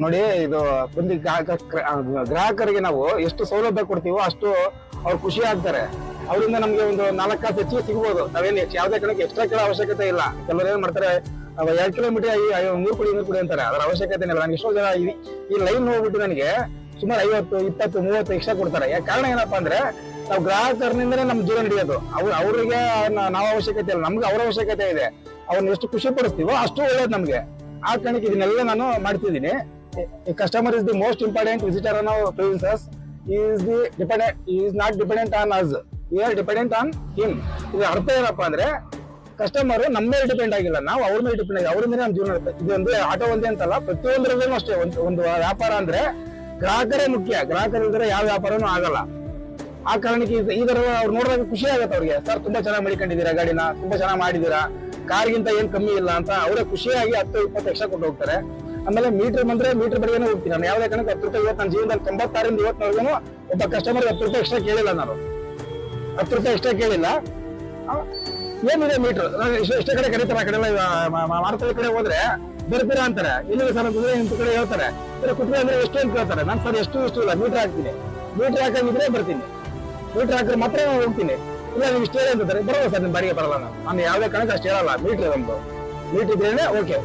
ನೋಡಿ, ಇದು ಬಂದು ಗ್ರಾಹಕ ಗ್ರಾಹಕರಿಗೆ ನಾವು ಎಷ್ಟು ಸೌಲಭ್ಯ ಕೊಡ್ತೀವೋ ಅಷ್ಟು ಅವ್ರು ಖುಷಿ ಆಗ್ತಾರೆ. ಅವರಿಂದ ನಮ್ಗೆ ಒಂದು ನಾಲ್ಕು ಕಾಸು ಹೆಚ್ಚಿಗೆ ಸಿಗ್ಬೋದು. ನಾವೇನು ಹೆಚ್ಚು ಯಾವುದೇ ಕಣಕ್ಕೆ ಎಕ್ಸ್ಟ್ರಾ ಕೇಳೋ ಅವಶ್ಯಕತೆ ಇಲ್ಲ. ಕೆಲವರು ಏನ್ ಮಾಡ್ತಾರೆ ಎರಡು ಕಿಲೋಮೀಟರ್ ಮೂರು ಕುಡಿ ಮೂರು ಕುಡಿ ಅಂತಾರೆ. ಅದರ ಅವಶ್ಯಕತೆ ಇಲ್ಲ ನನಗೆ ಎಷ್ಟೋ ಜನ ಈ- ಈ ಲೈನ್ ಹೋಗ್ಬಿಟ್ಟು ನನಗೆ ಸುಮಾರು ಐವತ್ತು, ಇಪ್ಪತ್ತು, ಮೂವತ್ತು ಎಕ್ಸ್ಟ್ರಾ ಕೊಡ್ತಾರೆ. ಯಾಕೆ ಕಾರಣ ಏನಪ್ಪಾ ಅಂದ್ರೆ, ನಾವು ಗ್ರಾಹಕರಿಂದನೇ ನಮ್ಮ ಜೀವನ ನಡೆಯೋದು. ಅವ್ರು, ಅವರಿಗೆ ನಾವು ಅವಶ್ಯಕತೆ ಇಲ್ಲ. ನಮ್ಗೆ ಅವರ ಅವಶ್ಯಕತೆ ಇದೆ. ಅವ್ರನ್ನ ಎಷ್ಟು ಖುಷಿ ಪಡಿಸ್ತೀವೋ ಅಷ್ಟು ಒಳ್ಳೇದು ನಮಗೆ. ಆ ಕಾರಣಕ್ಕೆ ಇದನ್ನೆಲ್ಲ ನಾನು ಮಾಡ್ತಿದ್ದೀನಿ. Customer is visitor most important visitor He is is the He is not dependent on us. We are dependent on him. ಇದು ಅರ್ಥ ಏನಪ್ಪ ಅಂದ್ರೆ ಕಸ್ಟಮರ್ ನಮ್ಮ ಮೇಲೆ ಡಿಪೆಂಡ್ ಆಗಿಲ್ಲ. ನಾವು ಅವ್ರ ಮೇಲೆ ಡಿಪೆಂಡ್ ಆಗಿ ಅವ್ರಿಂದನೇ ನಮ್ಮ ಜೀವನ ಇದು ಒಂದು ಆಟೋ ಒಂದೇ ಅಂತಲ್ಲ, ಪ್ರತಿಯೊಂದರಲ್ಲೂ ಅಷ್ಟೇ. ಒಂದು ಒಂದು ವ್ಯಾಪಾರ ಅಂದ್ರೆ ಗ್ರಾಹಕರೇ ಮುಖ್ಯ. ಗ್ರಾಹಕರಿದ್ರೆ ಯಾವ ವ್ಯಾಪಾರನೂ ಆಗಲ್ಲ. ಆ ಕಾರಣಕ್ಕೆ ಈ ತರ ಅವ್ರು ನೋಡಿದಾಗ ಖುಷಿ ಆಗುತ್ತೆ ಅವ್ರಿಗೆ. ಸರ್, ತುಂಬಾ ಚೆನ್ನಾಗಿ ಮಾಡಿಕೊಂಡಿದ್ದೀರಾ ಗಾಡಿನ? ತುಂಬಾ ಚೆನ್ನಾಗಿ ಮಾಡಿದೀರಾ ಕಾರ್ಗಿಂತ ಏನ್ ಕಮ್ಮಿ ಇಲ್ಲ? ಅಂತ ಅವರೇ ಖುಷಿಯಾಗಿ ಹತ್ತು, ಇಪ್ಪತ್ತು ಲಕ್ಷ ಕೊಟ್ಟು ಹೋಗ್ತಾರೆ. ಆಮೇಲೆ ಮೀಟರ್ ಬಂದ್ರೆ ಮೀಟರ್ ಬಡಿಗೆನೇ ಹೋಗ್ತೀನಿ ನಾನು. ಯಾವ್ದೇ ಕಾರಣಕ್ಕೆ ಹತ್ತು ರೂಪಾಯಿ ಇವತ್ತು ನನ್ನ ಜೀವನದಲ್ಲಿ ತೊಂಬತ್ತಾರಿಂದ ಇವತ್ತಿನವರೆಗೂ ಒಬ್ಬ ಕಸ್ಟಮರ್ ಹತ್ತು ರೂಪಾಯಿ ಎಕ್ಸ್ಟ್ರಾ ಕೇಳಿಲ್ಲ ನಾನು. ಹತ್ತು ರೂಪಾಯಿ ಎಕ್ಸ್ಟ್ರಾ ಕೇಳಿಲ್ಲ. ಏನಿದೆ ಮೀಟರ್ ಎಷ್ಟೇ ಕಡೆ ಕರೀತಾರೆ ಆ ಕಡೆ ಎಲ್ಲ ಮಾರುಕಟ್ಟೆ ಕಡೆ ಹೋದ್ರೆ ಬರ್ತೀರಾ ಅಂತಾರೆ. ಇಲ್ಲಿ ಸರ್ ಅಂತಂದ್ರೆ ಇಂಥ ಕಡೆ ಹೇಳ್ತಾರೆ. ಸರ್ ಕುಟ್ರೆ ಅಂದ್ರೆ ಎಷ್ಟು ಅಂತ ಕೇಳ್ತಾರೆ ನಾನು ಸರ್, ಎಷ್ಟು ಇಷ್ಟು ಇಲ್ಲ. ಮೀಟರ್ ಹಾಕ್ತೀನಿ. ಮೀಟರ್ ಹಾಕಿದ್ರೆ ಬರ್ತೀನಿ. ಮೀಟರ್ ಹಾಕಿದ್ರೆ ಮಾತ್ರ ಹೋಗ್ತೀನಿ. ಇಲ್ಲ, ನೀವು ಇಷ್ಟೇ ಅಂತಾರೆ ಬರೋಲ್ಲ ಸರ್, ನಿಮ್ಮ ಬಾಡಿಗೆ ಬರಲ್ಲ ನಾನು. ನಾನು ಯಾವುದೇ ಕಾರಣಕ್ಕೆ ಅಷ್ಟು ಹೇಳಲ್ಲ. ಮೀಟರ್ ನಮ್ದು ಮೀಟರ್ ಇದ್ರೇನೆ ಓಕೆ